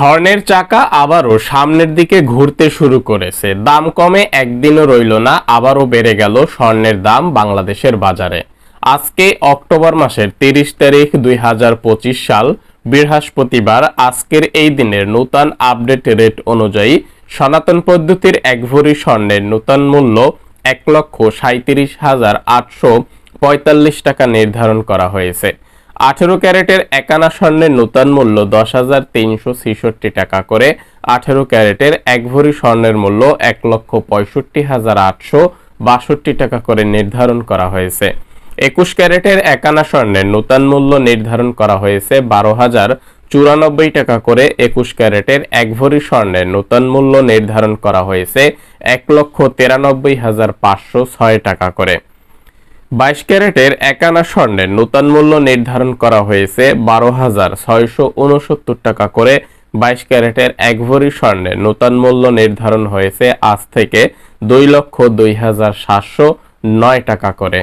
স্বর্ণের চাকা আবারও সামনের দিকে ঘুরতে শুরু করেছে। দাম কমে একদিনও রইল না, আবারও বেড়ে গেল স্বর্ণের দাম বাংলাদেশের বাজারে। আজকে অক্টোবর মাসের তিরিশ তারিখ দুই হাজার পঁচিশ সাল, বৃহস্পতিবার আজকের এই দিনের নূতন আপডেট রেট অনুযায়ী সনাতন পদ্ধতির এক ভরি স্বর্ণের নূতন মূল্য এক লক্ষ সাঁত্রিশ হাজার আটশো পঁয়তাল্লিশ টাকা নির্ধারণ করা হয়েছে। আঠেরো ক্যারেটের একানা স্বর্ণের নূতন মূল্য দশ হাজার তিনশো ছেষট্টি টাকা করে, আঠেরো ক্যারেটের এক ভরি স্বর্ণের মূল্য এক লক্ষ পঁয়ষট্টি হাজার আটশো বাষট্টি টাকা করে নির্ধারণ করা হয়েছে। একুশ ক্যারেটের একানা স্বর্ণের নূতন মূল্য নির্ধারণ করা হয়েছে বারো হাজার চুরানব্বই টাকা করে, একুশ ক্যারেটের এক ভরি স্বর্ণের নূতন মূল্য নির্ধারণ করা হয়েছে এক লক্ষ তিরানব্বই হাজার পাঁচশো ছয় টাকা করে। বাইশ ক্যারেটের একানা স্বর্ণের নূতন মূল্য নির্ধারণ করা হয়েছে বারো হাজার ছয়শো উনসত্তর টাকা করে। বাইশ ক্যারেটের এক ভরি স্বর্ণের নূতন মূল্য নির্ধারণ হয়েছে আজ থেকে দুই লক্ষ দুই হাজার সাতশো নয় টাকা করে।